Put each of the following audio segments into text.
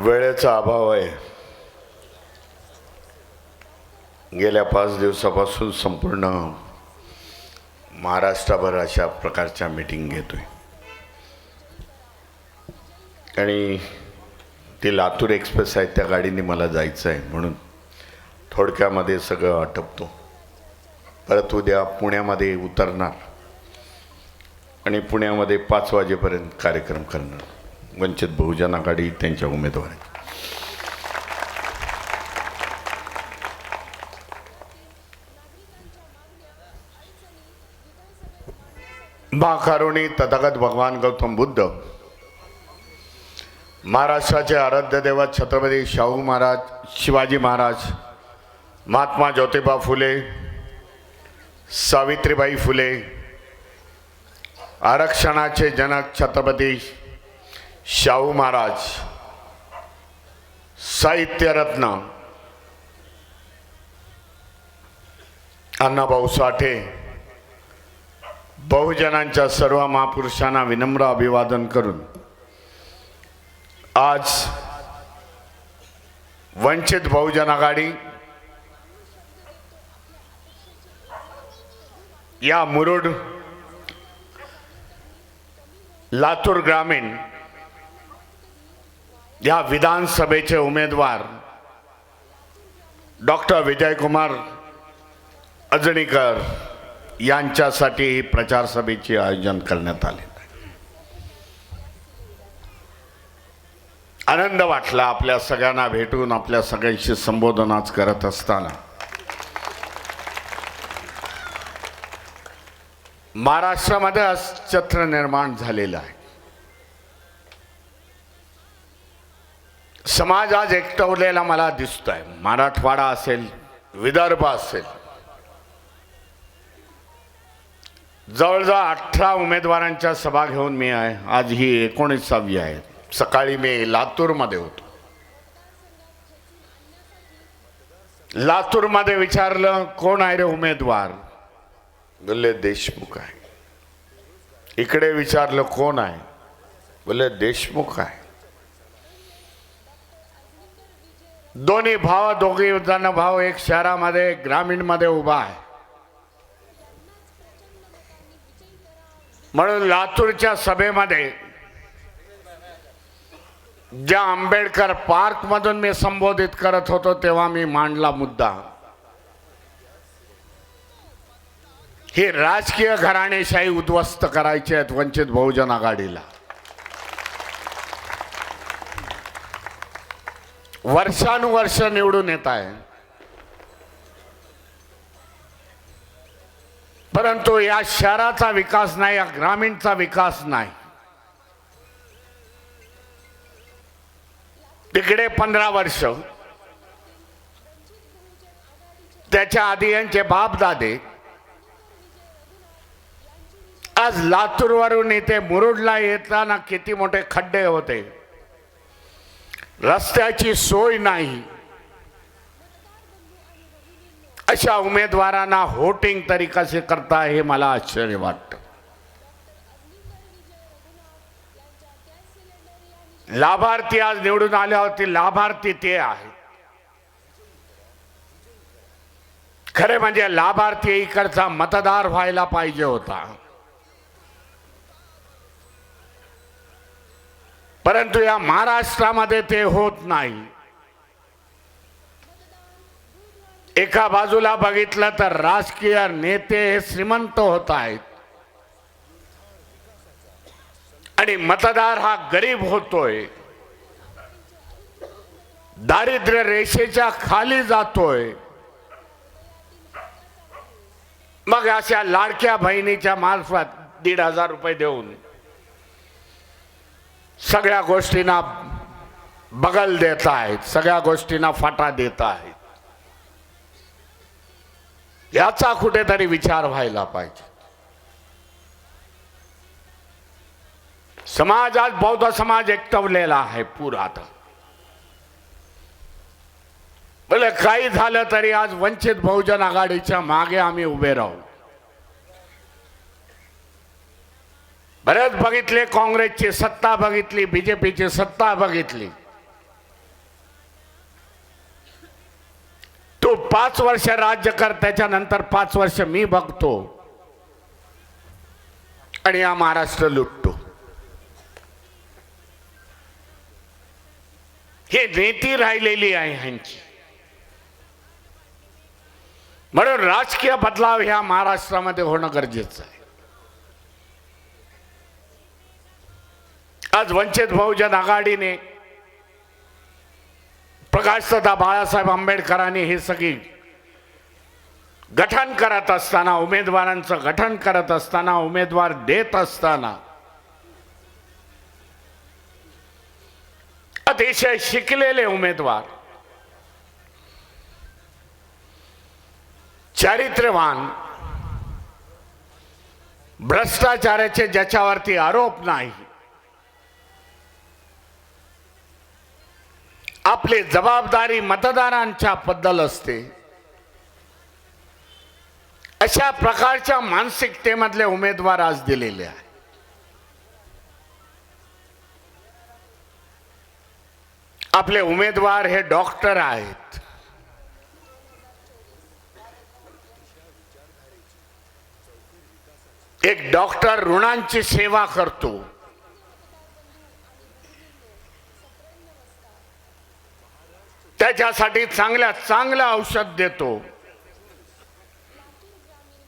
वेळेचा अभाव आहे. गेल्या पाच दिवसापासून संपूर्ण महाराष्ट्राभर अशा प्रकारच्या मीटिंग घेतोय. आणि ती लातूर एक्सप्रेस आहे त्या गाडीने मला जायचं आहे म्हणून थोडक्यामध्ये सगळं आटपतो. परत उद्या पुण्यामध्ये उतरणार आणि पुण्यामध्ये पाच वाजेपर्यंत कार्यक्रम करणार. वंचित बहुजन आघाडी त्यांच्या उमेदवार महाकारुणी तथागत भगवान गौतम बुद्ध. महाराष्ट्राचे आराध्य देवत छत्रपती शाहू महाराज शिवाजी महाराज महात्मा ज्योतिबा फुले सावित्रीबाई फुले आरक्षणाचे जनक छत्रपती शाहू महाराज साहित्यरत्न अण्णाभाऊ साठे बहुजनांच्या सर्व महापुरुषांना विनम्र अभिवादन करून आज वंचित बहुजन आघाडी या मुरुड लातूर ग्रामीण या विधानसभेचे उमेदवार डॉक्टर विजयकुमार अजणीकर यांच्यासाठी ही प्रचार सभेचे आयोजन करण्यात आले. आनंद वाटला आपल्या सगळ्यांना भेटून आपल्या सगळ्यांशी संबोधन आज करत असताना. महाराष्ट्रामध्ये अस्तित्व निर्माण झालेलं आहे. समाज आज एकटवलेला मला दिसतोय. मराठवाडा असेल विदर्भ असेल. जवळजवळ अठरा उमेदवारांच्या सभा घेऊन मी आहे. आज ही एकोणीसावी आहे. सकाळी मी लातूरमध्ये होतो. लातूरमध्ये विचारलं कोण आहे रे उमेदवार? बोलले देशमुख आहे. इकडे विचारलं कोण आहे? बोलले देशमुख आहे. दोन्ही भाव दोघी जण भाव एक शहरामध्ये ग्रामीणमध्ये उभा आहे. म्हणून लातूरच्या सभेमध्ये ज्या आंबेडकर पार्कमधून मी संबोधित करत होतो तेव्हा मी मांडला मुद्दा. ही राजकीय घराणेशाही उद्ध्वस्त करायची आहेत वंचित बहुजन आघाडीला. वर्षानुवर्ष निवडून येत आहे. परंतु या शहराचा विकास नाही या ग्रामीणचा विकास नाही. तिकडे पंधरा वर्ष. त्याच्या आधी यांचे बाप दादे. आज लातूरवरून इथे मुरुडला येताना किती मोठे खड्डे होते. रस्त्याची सोय नाही. अशा उमेदवारांना होटिंग तरी कसे करता हे मला आश्चर्य वाटतं. लाभार्थी आज निवडून आल्या होते लाभार्थी ते आहेत. खरे म्हणजे लाभार्थी इकडचा मतदार व्हायला पाहिजे होता. परंतु या महाराष्ट्रामध्ये ते होत नाही. एका बाजूला बघितलं तर राजकीय नेते हे श्रीमंत होत आहेत. आणि मतदार हा गरीब होतोय. दारिद्र्य रेषेच्या खाली जातोय. मग अशा लाडक्या बहिणीच्या मार्फत दीड हजार रुपये देऊन सगळ्या गोष्टींना बगल देत आहेत सगळ्या गोष्टींना फाटा देत आहेत. याचा कुठेतरी विचार व्हायला पाहिजे. समाज आज बौद्ध समाज एकटवलेला आहे पुरात आता बोले काही झालं तरी आज वंचित बहुजन आघाडीच्या मागे आम्ही उभे राहू. बरेच बघितले काँग्रेसची सत्ता बघितली बीजेपीची सत्ता बघितली. तू पाच वर्ष राज्य कर त्याच्यानंतर पाच वर्ष मी बघतो. आणि हा महाराष्ट्र लुटतो. हे नेती राहिलेली आहे ह्यांची. म्हणून राजकीय बदलाव ह्या महाराष्ट्रामध्ये होणं गरजेचं आहे. आज वंचित बहुजन आघाडीने प्रकाशदादा बाळासाहेब आंबेडकरांनी हे सगळी गठन करत असताना उमेदवारांचं गठन करत असताना उमेदवार देत असताना अतिशय शिकलेले उमेदवार चारित्र्यवान भ्रष्टाचाराचे ज्याच्यावरती आरोप नाही आपली जबाबदारी मतदारांच्या बद्दल असते. अशा प्रकारच्या मानसिकतेमधले उमेदवार आज दिलेले आहे आपले उमेदवार हे डॉक्टर आहेत. एक डॉक्टर ऋणांची सेवा करतो. त्याच्यासाठी चांगल्या चांगलं औषध देतो.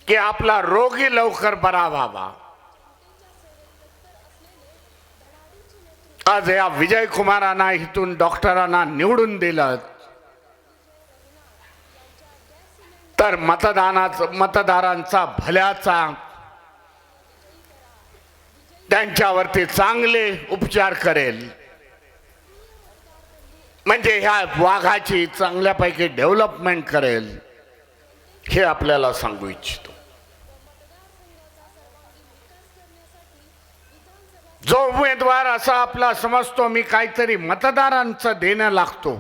की आपला रोगी लवकर बरा व्हावा. आज या विजय कुमारांना इथून डॉक्टरांना निवडून दिलं. तर मतदानाचं मतदारांचा भल्याचा त्यांच्यावरती चांगले उपचार करेल. म्हणजे ह्या वाघाची चांगल्यापैकी डेव्हलपमेंट करेल हे आपल्याला सांगू इच्छितो. जो उमेदवार असा आपला समजतो मी काहीतरी मतदारांचं देणं लागतो.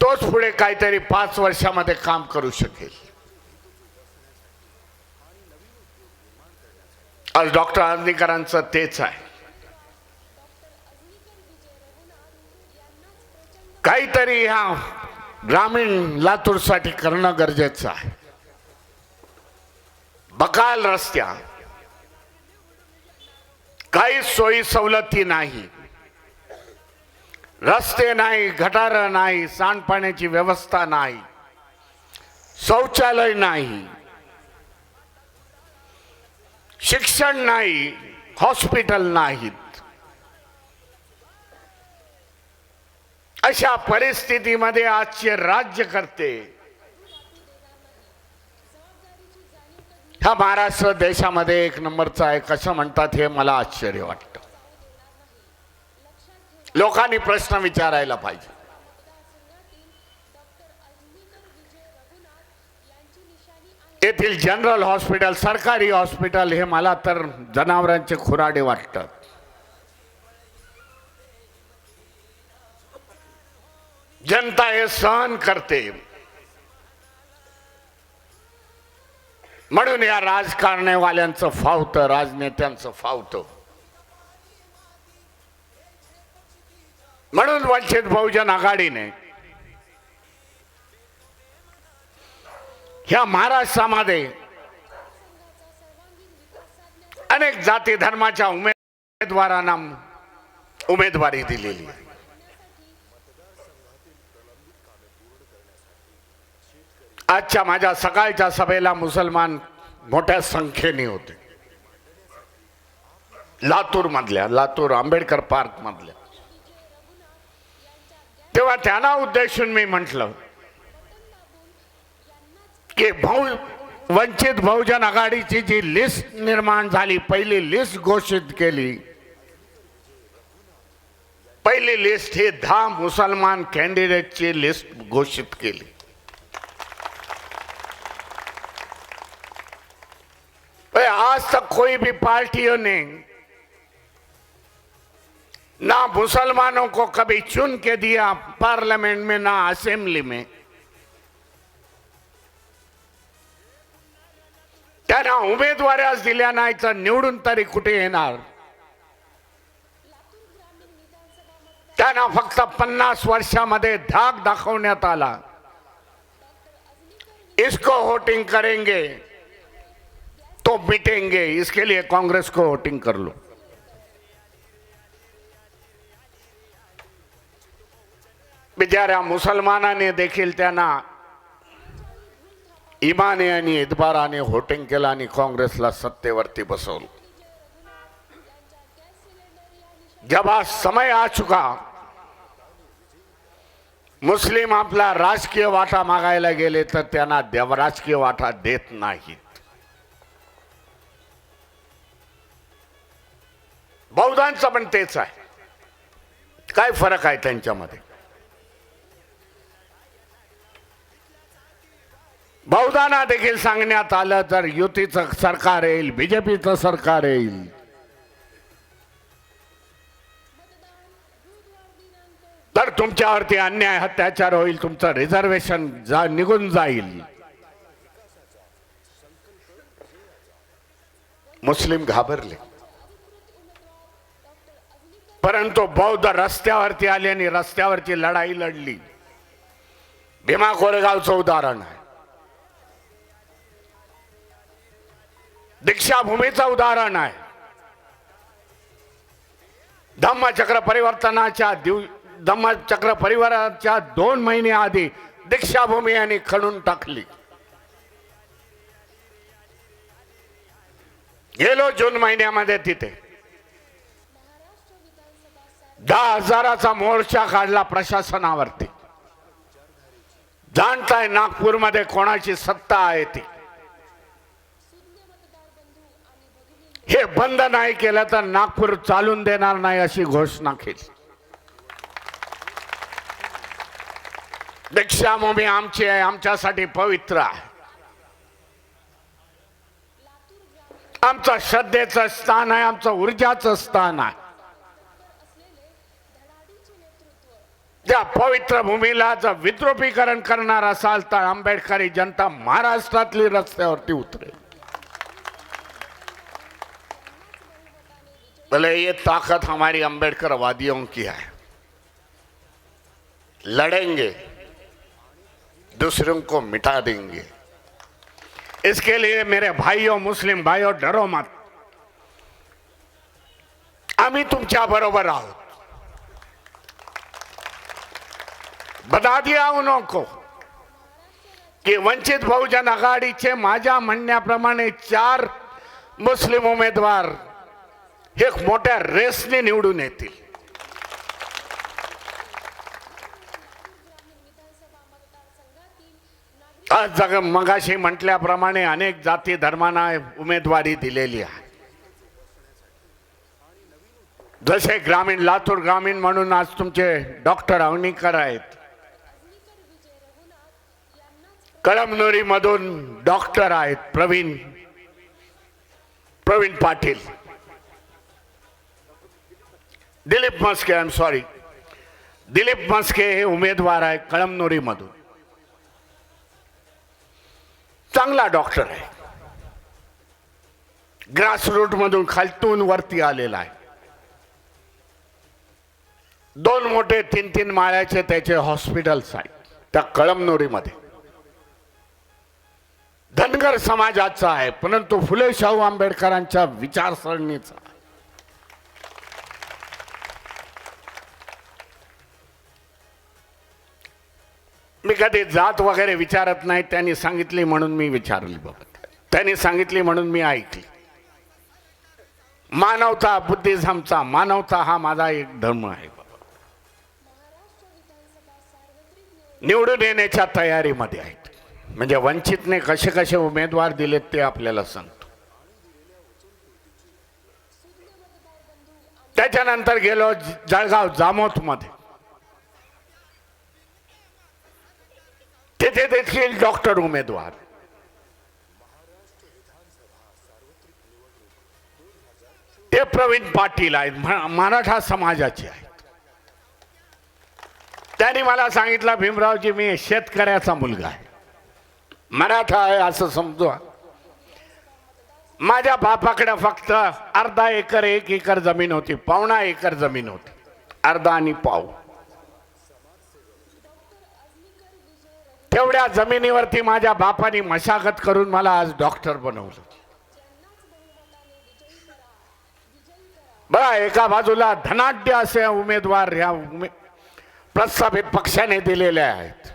तोच पुढे काहीतरी पाच वर्षामध्ये काम करू शकेल. आज डॉक्टर आंदीकरांचं तेच आहे. काहीतरी ह्या ग्रामीण लातूरसाठी करणं गरजेचं आहे. बकाल रस्त्या. काही सोयी सवलती नाही. रस्ते नाही गटार नाही सांडपाण्याची व्यवस्था नाही. शौचालय नाही. शिक्षण नाही हॉस्पिटल नाहीत अशा परिस्थितीमध्ये आजचे राज्य करते हा महाराष्ट्र देशामध्ये एक नंबरचा आहे. कसं म्हणतात हे मला आश्चर्य वाटतं. लोकांनी प्रश्न विचारायला पाहिजे. येथील जनरल हॉस्पिटल सरकारी हॉस्पिटल हे मला तर जनावरांचे खुराडे वाटतात. जनता हे सहन करते। म्हणून या राजकारण्यावाल्यांचं फावतं राजनेत्यांचं फावतं. म्हणून वंचित बहुजन आघाडीने ह्या महाराष्ट्रामध्ये अनेक जाती धर्माच्या उमेदवारांना उमेदवारी दिलेली आहे. आजच्या माझ्या सकाळच्या सभेला मुसलमान मोठ्या संख्येने होते. लातूर मधल्या लातूर आंबेडकर पार्क मधल्या. तेव्हा त्यांना उद्देशून मी म्हटलं की भाऊ वंचित बहुजन आघाडीची जी लिस्ट निर्माण झाली पहिली लिस्ट घोषित केली पहिली लिस्ट ही दहा मुसलमान कॅन्डिडेटची लिस्ट घोषित केली. आज तक कोई भी पार्टियों ने ना मुसलमानों को कभी चुन के दिया पार्लियामेंट में ना असेंबली में। त्यांना उमेदवाऱ्याच दिल्या नाही तर निवडून तरी कुठे येणार? त्यांना फक्त पन्नास वर्षामध्ये धाक दाखवण्यात आला. इसको होटिंग करेंगे. तो मिटेंगे, इसके लिए कांग्रेस को वोटिंग कर लो। बिचाऱ्या मुसलमानाने देखील त्यांना इमाने आणि इतबाराने व्होटिंग केलं आणि काँग्रेसला सत्तेवरती जब आज समय आ चुका, मुस्लिम आपला राजकीय वाटा मागायला गेले देव राजकीय वाटा देत नाहीत. बौद्धांचं पण तेच आहे. काय फरक आहे त्यांच्यामध्ये? बहुधाना देखील सांगण्यात आलं तर युतीचं सरकार येईल बीजेपीचं सरकार येईल. तर तुमच्यावरती अन्याय अत्याचार होईल तुमचं रिझर्वेशन जा निघून जाईल. मुस्लिम घाबरले. परंतु बौद्ध रस्त्यावरती आले आणि रस्त्यावरची लढाई लढली. भीमा कोरेगावचं उदाहरण आहे. दीक्षाभूमीचं उदाहरण आहे. धम्मचक्र परिवर्तनाच्या दिव धम्मचक्र परिवाराच्या दोन महिने आधी दीक्षाभूमी यांनी खणून टाकली. गेलो जून महिन्यामध्ये तिथे. दहा हजाराचा मोर्चा काढला प्रशासनावरती. जाणताय नागपूरमध्ये कोणाची सत्ता आहे ती? हे बंद नाही केलं तर नागपूर चालून देणार नाही अशी घोषणा केली. दीक्षाभूमी आमची आहे आमच्यासाठी पवित्र आहे. आमचं श्रद्धेचं स्थान आहे आमचं ऊर्जाचं स्थान आहे. त्या पवित्र भूमीला जर विद्रोपीकरण करणार असाल तर आंबेडकरी जनता महाराष्ट्रातली रस्त्यावरती उतरेल. बोले ये ताकत हमारी अंबेडकर वादियों की है. लड़ेंगे, दूसरों को मिटा देंगे. इसके लिए मेरे भाइयों, मुस्लिम भाइयों, डरो मत. आम्ही तुमच्या बरोबर आहोत बता दिया उनको की वंचित बहुजन आघाडीचे माझ्या म्हणण्याप्रमाणे चार मुस्लिम उमेदवार हे मोठ्या रेसने निवडून येतील. आज जग मगाशी म्हटल्याप्रमाणे अनेक जाती धर्मांना उमेदवारी दिलेली आहे. जसे ग्रामीण लातूर ग्रामीण म्हणून आज तुमचे डॉक्टर अवनीकर आहेत. कळमनुरी मधून डॉक्टर आहेत Praveen Praveen Patil. Dilip Maske I am sorry Dilip Maske हे उमेदवार आहे कळमनुरी मधून चांगला डॉक्टर आहे. ग्रासरूट मधून खालतून वरती आलेला आहे. दोन मोठे तीन तीन माळ्याचे त्याचे हॉस्पिटल्स आहेत त्या कळमनुरीमध्ये. धनगर समाजाचा आहे परंतु फुले शाहू आंबेडकरांच्या विचारसरणीचा. मी कधी जात वगैरे विचारत नाही त्यांनी सांगितली म्हणून मी विचारली बाबा. त्यांनी सांगितली म्हणून मी ऐकली. मानवता बुद्धिझमचा मानवता हा माझा एक धर्म आहे बाबा. निवडून येण्याच्या तयारीमध्ये आहेत. म्हणजे वंचितने कसे कसे उमेदवार दिलेत ते आपल्याला सांगतो. त्याच्यानंतर गेलो जळगाव जामोथमध्ये देखील डॉक्टर उमेदवार. ते प्रवीण पाटील आहेत मराठा समाजाचे आहेत. त्यांनी मला सांगितलं भीमरावजी मी शेतकऱ्याचा मुलगा आहे. मराठा आहे असं समजू माझ्या बापाकडे फक्त अर्धा एकर एक एकर जमीन होती पावणा एकर जमीन होती. अर्धा आणि पाव. तेवढ्या जमिनीवरती माझ्या बापाने मशागत करून मला आज डॉक्टर बनवलं. बघा एका बाजूला धनाढ्य असे उमेदवार ह्या उमे प्रस्थापित पक्षाने दिलेले आहेत.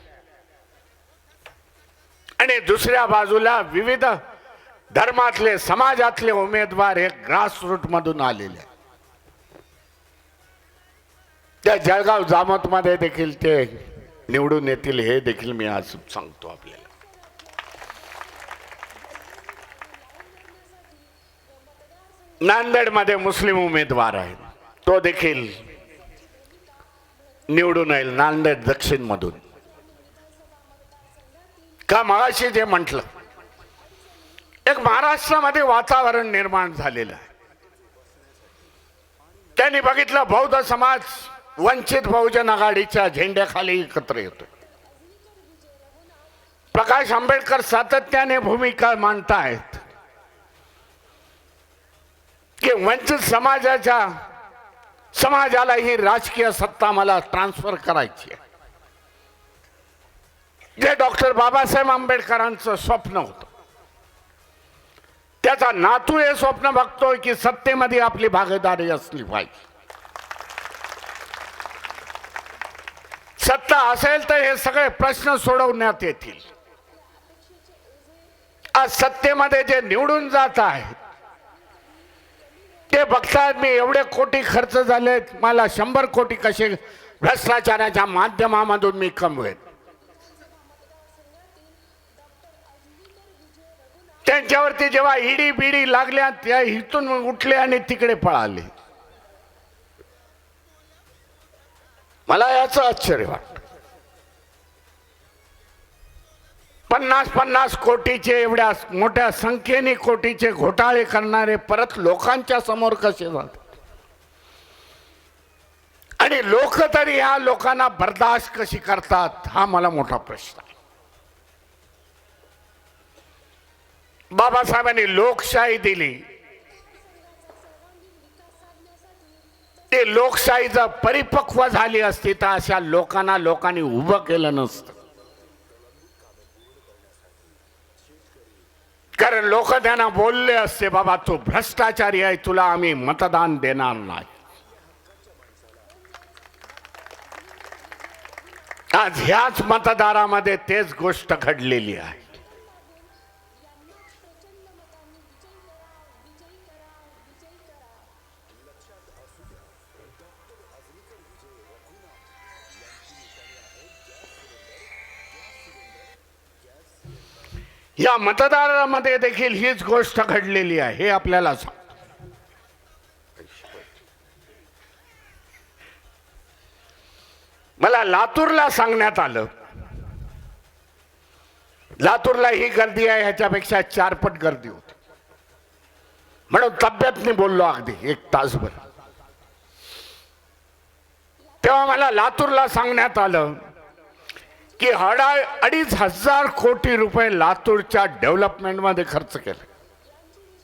आणि दुसऱ्या बाजूला विविध धर्मातले समाजातले उमेदवार हे ग्रासरूट मधून आलेले त्या जळगाव जामत मध्ये देखील ते निवडून येतील हे देखील मी आज सांगतो आपल्याला. नांदेडमध्ये मुस्लिम उमेदवार आहे तो देखील निवडून येईल नांदेड दक्षिण मधून का मळाशी जे म्हटलं एक महाराष्ट्रामध्ये वातावरण निर्माण झालेलं आहे. त्यांनी बघितलं बौद्ध समाज वंचित बहुजन आघाडीच्या झेंड्याखाली एकत्र येतो प्रकाश आंबेडकर सातत्याने भूमिका मांडतायत की वंचित समाजाच्या समाजाला ही राजकीय सत्ता मला ट्रान्सफर करायची आहे. जे डॉक्टर बाबासाहेब आंबेडकरांचं स्वप्न होतं. त्याचा नातू हे स्वप्न बघतोय की सत्तेमध्ये आपली भागीदारी असली पाहिजे. सत्ता असेल तर हे सगळे प्रश्न सोडवण्यात येतील. आज सत्तेमध्ये जे निवडून जात आहेत ते बघतायत मी एवढे कोटी खर्च झालेत मला शंभर कोटी कसे भ्रष्टाचाराच्या माध्यमामधून मी कमवेत त्यांच्यावरती जेव्हा इडी बिडी लागल्या त्या हिथून उठले आणि तिकडे पळाले. मला याचं आश्चर्य वाटत. पन्नास पन्नास कोटीचे एवढ्या मोठ्या संख्येने कोटीचे घोटाळे करणारे परत लोकांच्या समोर कसे जातात? आणि लोक तरी या लोकांना बर्दाश्त कशी करतात हा मला मोठा प्रश्न आहे. बाबासाहेबांनी लोकशाही दिली. ते लोकशाही जर परिपक्व झाली असती तर अशा लोकांना लोकांनी उभं केलं नसतं. कारण लोक त्यांना बोलले असते बाबा तू भ्रष्टाचारी आहे तुला आम्ही मतदान देणार नाही. आज ह्याच मतदारामध्ये तेच गोष्ट घडलेली आहे. या मतदारामध्ये देखील हीच गोष्ट घडलेली आहे. हे आपल्याला सांग. मला लातूरला सांगण्यात आलं. लातूरला ही गर्दी आहे ह्याच्यापेक्षा चारपट गर्दी होती. म्हणून तब्येतने बोललो अगदी एक तासभर. तेव्हा मला लातूरला सांगण्यात आलं की अडा अडीच हजार कोटी रुपये लातूरच्या डेव्हलपमेंटमध्ये खर्च केले.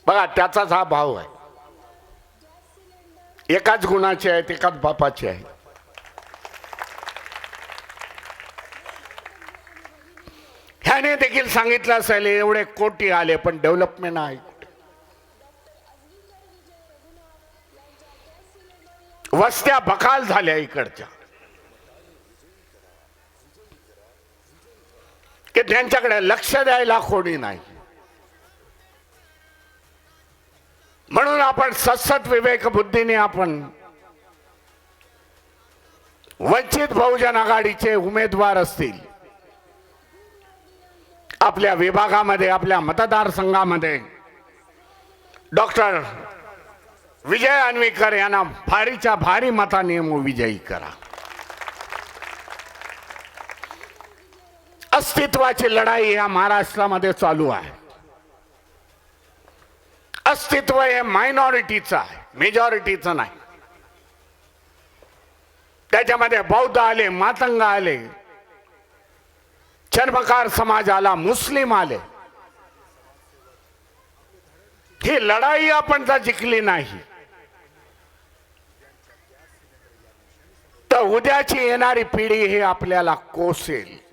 बघा त्याचाच हा भाव आहे. एकाच गुणाचे आहेत एकाच बापाचे आहेत. ह्याने देखील सांगितलं असेल एवढे कोटी आले पण डेव्हलपमेंट आहे. वस्त्या बकाल झाल्या इकडच्या. त्यांच्याकडे लक्ष द्यायला कोणी नाही. म्हणून आपण सत्सत विवेक बुद्धीने आपण वंचित बहुजन आघाडीचे उमेदवार असतील आपल्या विभागामध्ये आपल्या मतदारसंघामध्ये डॉक्टर विजय अनवेकर यांना भारीच्या भारी मताने विजयी करा. अस्तित्वाची लढाई या महाराष्ट्रामध्ये चालू आहे. अस्तित्व हे मायनॉरिटीचं आहे मेजॉरिटीचं नाही. त्याच्यामध्ये बौद्ध आले मातंग आले चर्मकार समाज आला मुस्लिम आले. ही लढाई आपण जर जिंकली नाही. तर उद्याची येणारी पिढी हे आपल्याला कोसेल.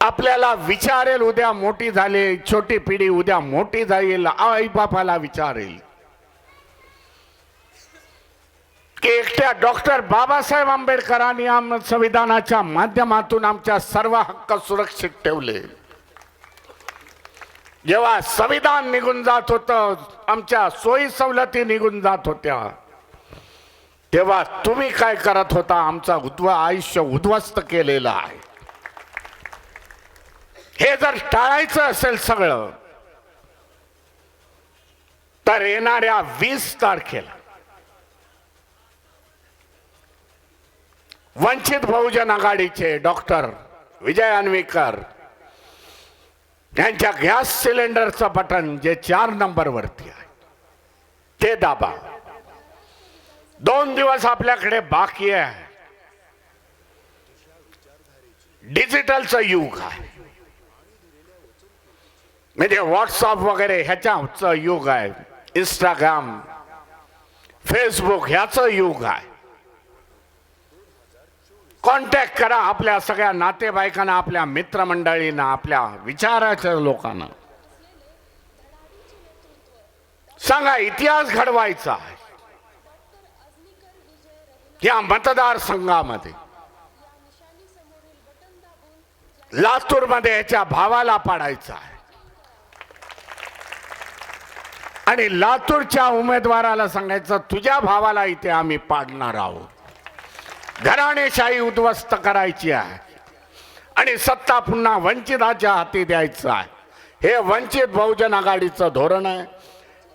आपल्याला विचारेल उद्या मोठी झाली छोटी पिढी उद्या मोठी जाईल आई बापाला विचारेल. की एकट्या डॉक्टर बाबासाहेब आंबेडकरांनी आम संविधानाच्या माध्यमातून आमच्या सर्व हक्क सुरक्षित ठेवले. जेव्हा संविधान निघून जात होतं आमच्या सोयी सवलती निघून जात होत्या. तेव्हा तुम्ही काय करत होता? आमचा उद्व आयुष्य उद्ध्वस्त केलेलं आहे. हे जर टाळायचं असेल सगळं तर येणाऱ्या वीस तारखेला वंचित बहुजन आघाडीचे डॉक्टर विजय अनवेकर यांच्या गॅस सिलेंडरचं बटन जे चार नंबरवरती आहे ते दाबा. दोन दिवस आपल्याकडे बाकी आहे. डिजिटलचं युग आहे. म्हणजे व्हॉट्सअप वगैरे ह्याच्याचं युग आहे. इंस्टाग्राम फेसबुक ह्याचं युग आहे. कॉन्टॅक्ट करा आपल्या सगळ्या नातेवाईकांना आपल्या मित्रमंडळींना आपल्या विचाराच्या लोकांना. सांगा इतिहास घडवायचा आहे. या मतदारसंघामध्ये. लातूरमध्ये याच्या भावाला पाडायचा आहे. आणि लातूरच्या उमेदवाराला सांगायचं तुझ्या भावाला इथे आम्ही पाडणार आहोत. घराणेशाही उद्ध्वस्त करायची आहे. आणि सत्ता पुन्हा वंचिताच्या हाती द्यायचं आहे. हे वंचित बहुजन आघाडीचं धोरण आहे.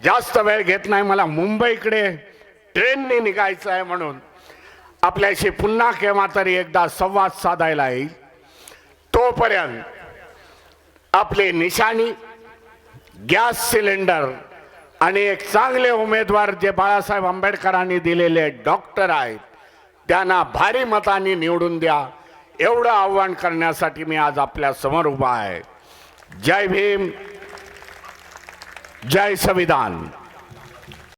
जास्त वेळ घेत नाही मला मुंबईकडे. ट्रेनने निघायचं आहे म्हणून. आपल्याशी पुन्हा केव्हा तरी एकदा संवाद साधायला येईल. तोपर्यंत आपली निशाणी गॅस सिलेंडर आणि एक चांगले उमेदवार जे बाळासाहेब आंबेडकरांनी दिलेले डॉक्टर आहेत त्यांना भारी मतांनी निवडून द्या. एवढं आव्हान करण्यासाठी मी आज आपल्यासमोर उभा आहे. जय भीम जय संविधान.